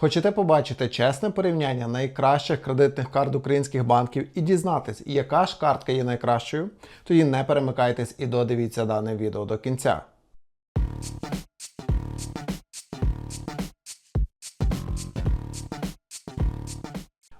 Хочете побачити чесне порівняння найкращих кредитних карт українських банків і дізнатись, яка ж картка є найкращою? Тоді не перемикайтесь і додивіться дане відео до кінця.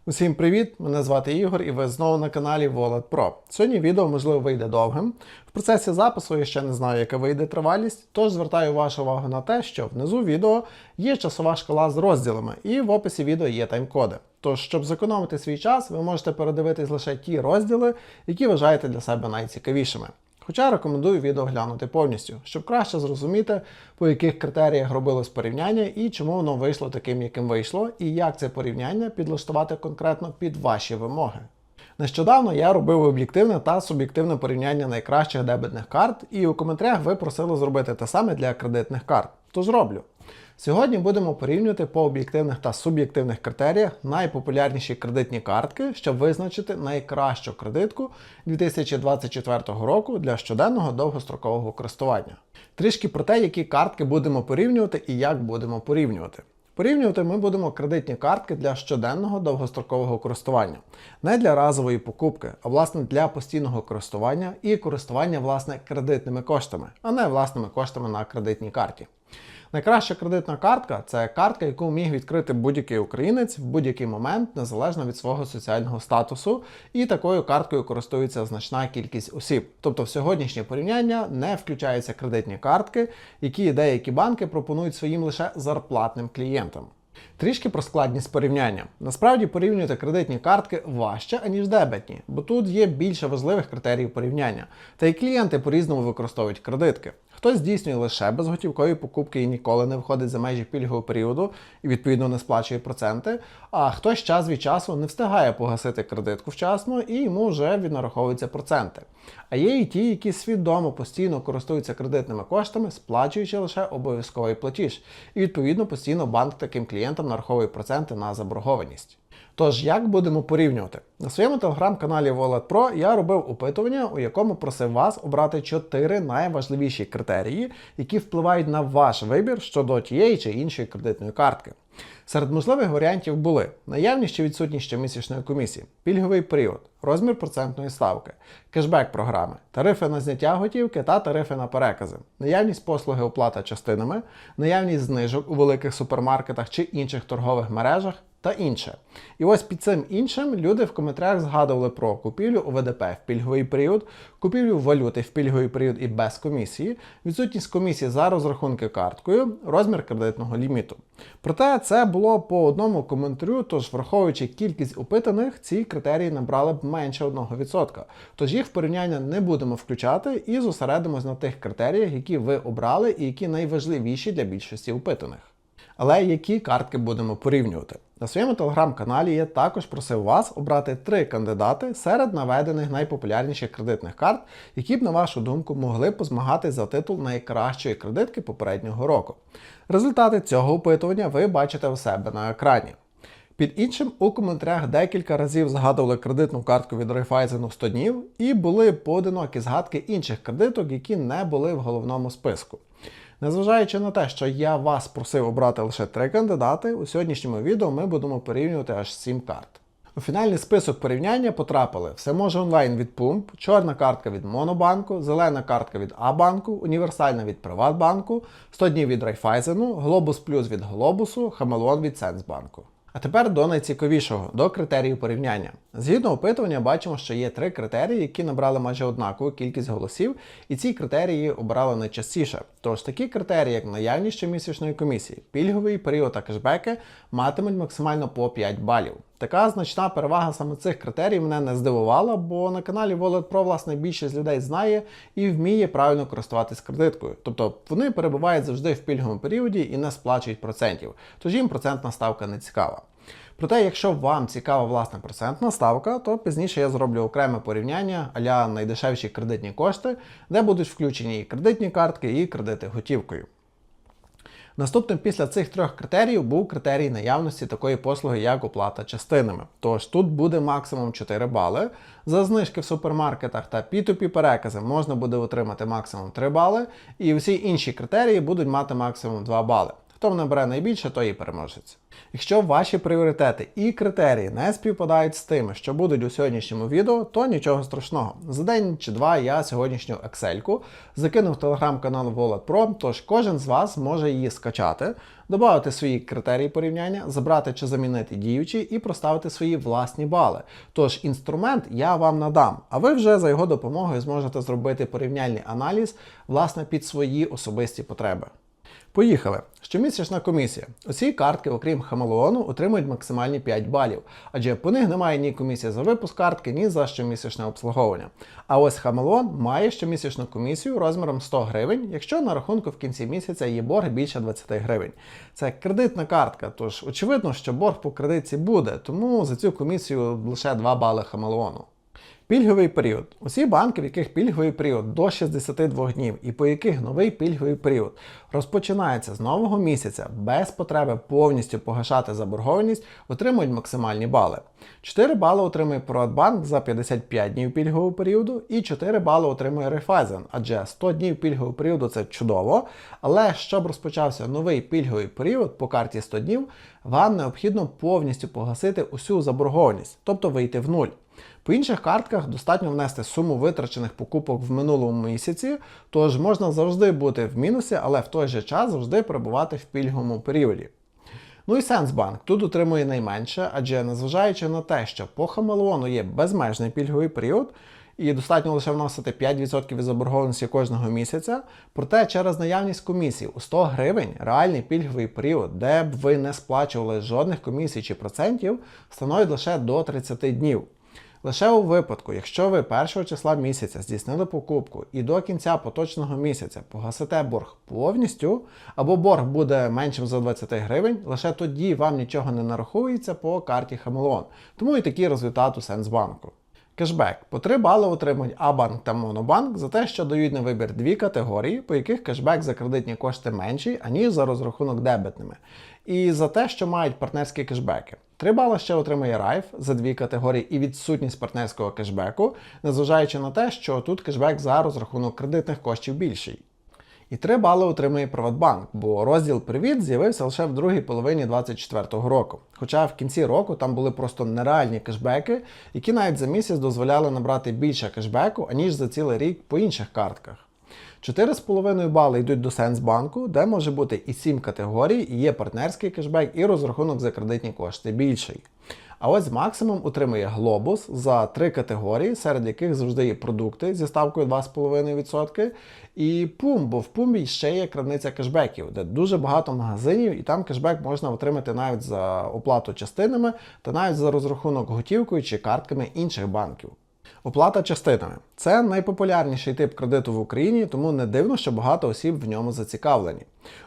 Усім привіт! Мене звати Ігор і ви знову на каналі Wallet Pro. Сьогодні відео можливо вийде довгим. В процесі запису я ще не знаю, яка вийде тривалість, тож звертаю вашу увагу на те, що внизу відео є часова шкала з розділами, і в описі відео є тайм-коди. Тож, щоб зекономити свій час, ви можете передивитись лише ті розділи, які вважаєте для себе найцікавішими. Хоча рекомендую відео глянути повністю, щоб краще зрозуміти, по яких критеріях робилось порівняння і чому воно вийшло таким, яким вийшло, і як це порівняння підлаштувати конкретно під ваші вимоги. Нещодавно я робив об'єктивне та суб'єктивне порівняння найкращих дебетних карт, і у коментарях ви просили зробити те саме для кредитних карт. Тож роблю. Сьогодні будемо порівнювати по об'єктивних та суб'єктивних критеріях найпопулярніші кредитні картки, щоб визначити найкращу кредитку 2024 року для щоденного довгострокового користування. Трішки про те, які картки будемо порівнювати і як будемо порівнювати. Порівнювати ми будемо кредитні картки для щоденного довгострокового користування, не для разової покупки, а власне для постійного користування і користування власне кредитними коштами, а не власними коштами на кредитній карті. Найкраща кредитна картка це картка, яку міг відкрити будь-який українець в будь-який момент, незалежно від свого соціального статусу, і такою карткою користується значна кількість осіб. Тобто в сьогоднішнє порівняння не включаються кредитні картки, які деякі банки пропонують своїм лише зарплатним клієнтам. Трішки про складність порівняння. Насправді порівнювати кредитні картки важче, аніж дебетні, бо тут є більше важливих критеріїв порівняння. Та й клієнти по-різному використовують кредитки. Хтось здійснює лише безготівкові покупки і ніколи не виходить за межі пільгового періоду і відповідно не сплачує проценти. А хтось час від часу не встигає погасити кредитку вчасно і йому вже віднараховуються проценти. А є і ті, які свідомо постійно користуються кредитними коштами, сплачуючи лише обов'язковий платіж. І відповідно постійно банк таким клієнтам нараховує проценти на заборгованість. Тож, як будемо порівнювати? На своєму телеграм-каналі Wallet Pro я робив опитування, у якому просив вас обрати 4 найважливіші критерії, які впливають на ваш вибір щодо тієї чи іншої кредитної картки. Серед можливих варіантів були наявність чи відсутність щомісячної комісії, пільговий період, розмір процентної ставки, кешбек програми, тарифи на зняття готівки та тарифи на перекази, наявність послуги оплата частинами, наявність знижок у великих супермаркетах чи інших торгових мережах та інше. І ось під цим іншим люди в коментарях згадували про купівлю у ВДП в пільговий період, купівлю валюти в пільговий період і без комісії, відсутність комісії за розрахунки карткою, розмір кредитного ліміту. Проте це було по одному коментарю, тож враховуючи кількість опитаних, ці критерії набрали б менше 1%. Тож їх в порівняння не будемо включати і зосередимось на тих критеріях, які ви обрали і які найважливіші для більшості опитаних. Але які картки будемо порівнювати? На своєму телеграм-каналі я також просив вас обрати три кандидати серед наведених найпопулярніших кредитних карт, які б, на вашу думку, могли позмагати за титул найкращої кредитки попереднього року. Результати цього опитування ви бачите у себе на екрані. Під іншим у коментарях декілька разів згадували кредитну картку від Raiffeisen 100 днів і були поодинокі згадки інших кредиток, які не були в головному списку. Незважаючи на те, що я вас просив обрати лише три кандидати, у сьогоднішньому відео ми будемо порівнювати аж 7 карт. У фінальний список порівняння потрапили все може онлайн від Pump, чорна картка від Монобанку, зелена картка від А-банку, універсальна від Приватбанку, 100 днів від Райфайзену, Globus Plus від Глобусу, Хамелон від Сенсбанку. А тепер до найцікавішого, до критеріїв порівняння. Згідно опитування, бачимо, що є три критерії, які набрали майже однакову кількість голосів, і ці критерії обирали найчастіше. Тож такі критерії, як наявність щомісячної комісії, пільговий період та кешбеки, матимуть максимально по 5 балів. Така значна перевага саме цих критерій мене не здивувала, бо на каналі Wallet Pro, власне, більшість людей знає і вміє правильно користуватись кредиткою. Тобто вони перебувають завжди в пільговому періоді і не сплачують процентів, тож їм процентна ставка не цікава. Проте, якщо вам цікава власне процентна ставка, то пізніше я зроблю окреме порівняння аля найдешевші кредитні кошти, де будуть включені і кредитні картки, і кредити готівкою. Наступним після цих трьох критеріїв був критерій наявності такої послуги, як оплата частинами. Тож тут буде максимум 4 бали. За знижки в супермаркетах та P2P перекази можна буде отримати максимум 3 бали, і всі інші критерії будуть мати максимум 2 бали. Хто набере найбільше, той і переможець. Якщо ваші пріоритети і критерії не співпадають з тими, що будуть у сьогоднішньому відео, то нічого страшного. За день чи два я сьогоднішню Excel закинув телеграм-канал Wallet Pro, тож кожен з вас може її скачати, додати свої критерії порівняння, забрати чи замінити діючі і проставити свої власні бали. Тож інструмент я вам надам, а ви вже за його допомогою зможете зробити порівняльний аналіз власне під свої особисті потреби. Поїхали. Щомісячна комісія. Усі картки, окрім Хамелеону, отримують максимальні 5 балів, адже по них немає ні комісії за випуск картки, ні за щомісячне обслуговування. А ось Хамелеон має щомісячну комісію розміром 100 гривень, якщо на рахунку в кінці місяця є борг більше 20 гривень. Це кредитна картка, тож очевидно, що борг по кредитці буде, тому за цю комісію лише 2 бали Хамелеону. Пільговий період. Усі банки, в яких пільговий період до 62 днів і по яких новий пільговий період розпочинається з нового місяця без потреби повністю погашати заборгованість, отримують максимальні бали. 4 бали отримує Приватбанк за 55 днів пільгового періоду і 4 бали отримує Райфайзен, адже 100 днів пільгового періоду це чудово, але щоб розпочався новий пільговий період по карті 100 днів, вам необхідно повністю погасити усю заборгованість, тобто вийти в нуль. По інших картках достатньо внести суму витрачених покупок в минулому місяці, тож можна завжди бути в мінусі, але в той же час завжди перебувати в пільговому періоді. Ну і Сенсбанк тут отримує найменше, адже незважаючи на те, що по Хамелеону є безмежний пільговий період, і достатньо лише вносити 5% від заборгованості кожного місяця, проте через наявність комісій у 100 гривень реальний пільговий період, де б ви не сплачували жодних комісій чи процентів, становить лише до 30 днів. Лише у випадку, якщо ви 1 числа місяця здійснили покупку і до кінця поточного місяця погасите борг повністю, або борг буде меншим за 20 гривень, лише тоді вам нічого не нарахується по карті Хамелеон. Тому і такий результат у Сенсбанку. Кешбек по 3 бали отримують Абанк та Монобанк за те, що дають на вибір дві категорії, по яких кешбек за кредитні кошти менший, аніж за розрахунок дебетними. І за те, що мають партнерські кешбеки. 3 бали ще отримує Райф за дві категорії і відсутність партнерського кешбеку, незважаючи на те, що тут кешбек за розрахунок кредитних коштів більший. І 3 бали отримує Приватбанк, бо розділ Привіт з'явився лише в другій половині 2024 року. Хоча в кінці року там були просто нереальні кешбеки, які навіть за місяць дозволяли набрати більше кешбеку, аніж за цілий рік по інших картках. 4,5 бали йдуть до Сенсбанку, де може бути і 7 категорій, і є партнерський кешбек, і розрахунок за кредитні кошти більший. А ось максимум утримує Глобус за три категорії, серед яких завжди є продукти зі ставкою 2,5%. І Пум, бо в Пумі ще є крамниця кешбеків, де дуже багато магазинів, і там кешбек можна отримати навіть за оплату частинами та навіть за розрахунок готівкою чи картками інших банків. Оплата частинами це найпопулярніший тип кредиту в Україні, тому не дивно, що багато осіб в ньому зацікавлені.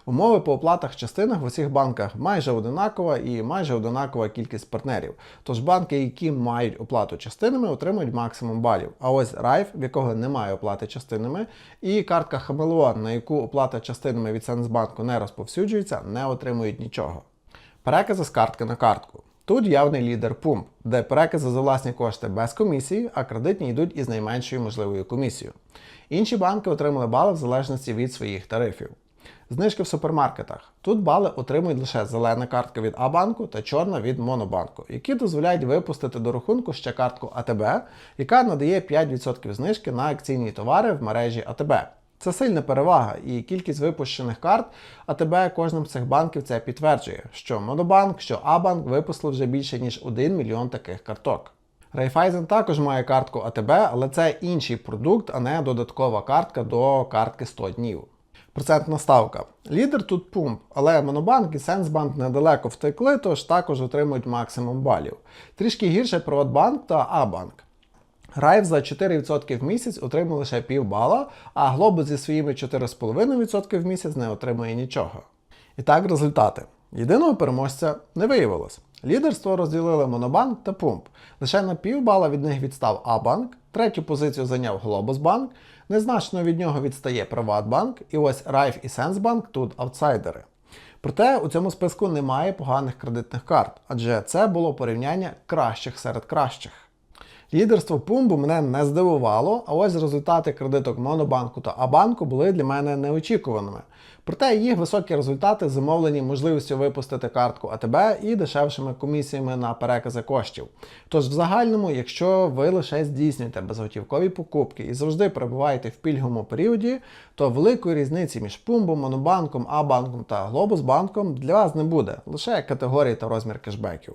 Умови по оплатах частинах в усіх банках майже одинакова і майже одинакова кількість партнерів. Тож банки, які мають оплату частинами, отримують максимум балів. А ось Райф, в якого немає оплати частинами, і картка Хамелеон, на яку оплата частинами від Сенсбанку не розповсюджується, не отримують нічого. Перекази з картки на картку. Тут явний лідер Pump, де перекази за власні кошти без комісії, а кредитні йдуть із найменшою можливою комісією. Інші банки отримали бали в залежності від своїх тарифів. Знижки в супермаркетах. Тут бали отримують лише зелена картка від А-банку та чорна від Монобанку, які дозволяють випустити до рахунку ще картку АТБ, яка надає 5% знижки на акційні товари в мережі АТБ. Це сильна перевага, і кількість випущених карт АТБ кожним з цих банків це підтверджує, що Монобанк, що Абанк випустили вже більше ніж 1 мільйон таких карток. Райфайзен також має картку АТБ, але це інший продукт, а не додаткова картка до картки 100 днів. Процентна ставка. Лідер тут пумп, але Монобанк і Сенсбанк недалеко втекли, тож також отримують максимум балів. Трішки гірше Приватбанк та Абанк. Райф за 4% в місяць отримує лише пів бала, а Глобус зі своїми 4,5% в місяць не отримує нічого. І так, результати. Єдиного переможця не виявилось. Лідерство розділили Монобанк та Пумп. Лише на пів бала від них відстав Абанк, третю позицію зайняв Глобусбанк, незначно від нього відстає Приватбанк, і ось Райф і Сенсбанк тут аутсайдери. Проте у цьому списку немає поганих кредитних карт, адже це було порівняння кращих серед кращих. Лідерство пумбу мене не здивувало, а ось результати кредиток Монобанку та Абанку були для мене неочікуваними. Проте їх високі результати зумовлені можливістю випустити картку АТБ і дешевшими комісіями на перекази коштів. Тож в загальному, якщо ви лише здійснюєте безготівкові покупки і завжди перебуваєте в пільговому періоді, то великої різниці між пумбом, монобанком, Абанком та Глобусбанком для вас не буде, лише категорії та розмір кешбеків.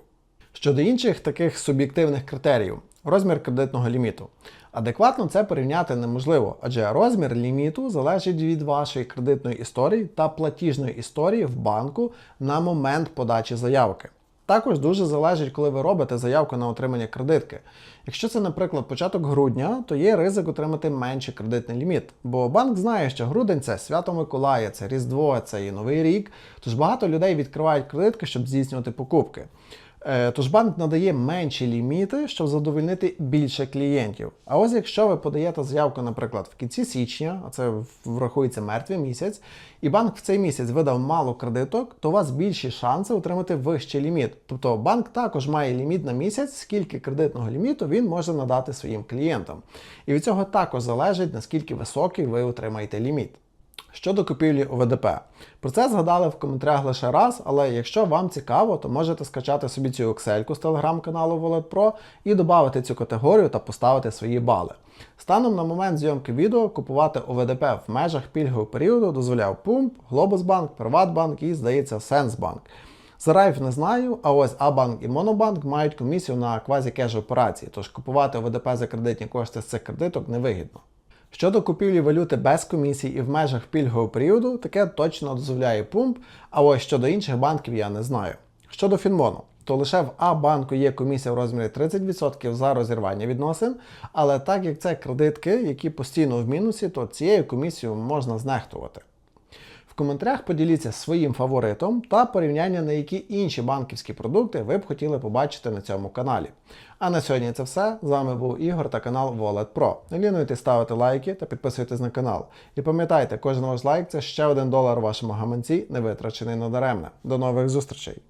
Щодо інших таких суб'єктивних критеріїв, розмір кредитного ліміту. Адекватно це порівняти неможливо, адже розмір ліміту залежить від вашої кредитної історії та платіжної історії в банку на момент подачі заявки. Також дуже залежить, коли ви робите заявку на отримання кредитки. Якщо це, наприклад, початок грудня, то є ризик отримати менший кредитний ліміт, бо банк знає, що грудень це свято Миколая, це Різдво, це і Новий рік. Тож багато людей відкривають кредитки, щоб здійснювати покупки. Е, Тож банк надає менші ліміти, щоб задовольнити більше клієнтів. А ось якщо ви подаєте заявку, наприклад, в кінці січня, а це врахується мертвий місяць, і банк в цей місяць видав мало кредиток, то у вас більші шанси отримати вищий ліміт. Тобто банк також має ліміт на місяць, скільки кредитного ліміту він може надати своїм клієнтам. І від цього також залежить, наскільки високий ви отримаєте ліміт. Щодо купівлі ОВДП. Про це згадали в коментарях лише раз, але якщо вам цікаво, то можете скачати собі цю Excel з телеграм-каналу Wallet Pro і додати цю категорію та поставити свої бали. Станом на момент зйомки відео купувати ОВДП в межах пільгового періоду дозволяв Pump, Globusbank, Приватбанк і, здається, Сенсбанк. За Райф не знаю, а ось Абанк і Монобанк мають комісію на квазі-кеш операції, тож купувати ОВДП за кредитні кошти з цих кредиток невигідно. Щодо купівлі валюти без комісій і в межах пільгового періоду, таке точно дозволяє пумп, а ось щодо інших банків я не знаю. Щодо Фінмону, то лише в А-банку є комісія в розмірі 30% за розірвання відносин, але так як це кредитки, які постійно в мінусі, то цією комісією можна знехтувати. Коментарях поділіться своїм фаворитом та порівняння на які інші банківські продукти ви б хотіли побачити на цьому каналі. А на сьогодні це все. З вами був Ігор та канал Wallet Pro. Не лінуйтесь ставити лайки та підписуйтесь на канал. І пам'ятайте, кожен ваш лайк це ще один долар вашому гаманці, не витрачений надаремне. До нових зустрічей!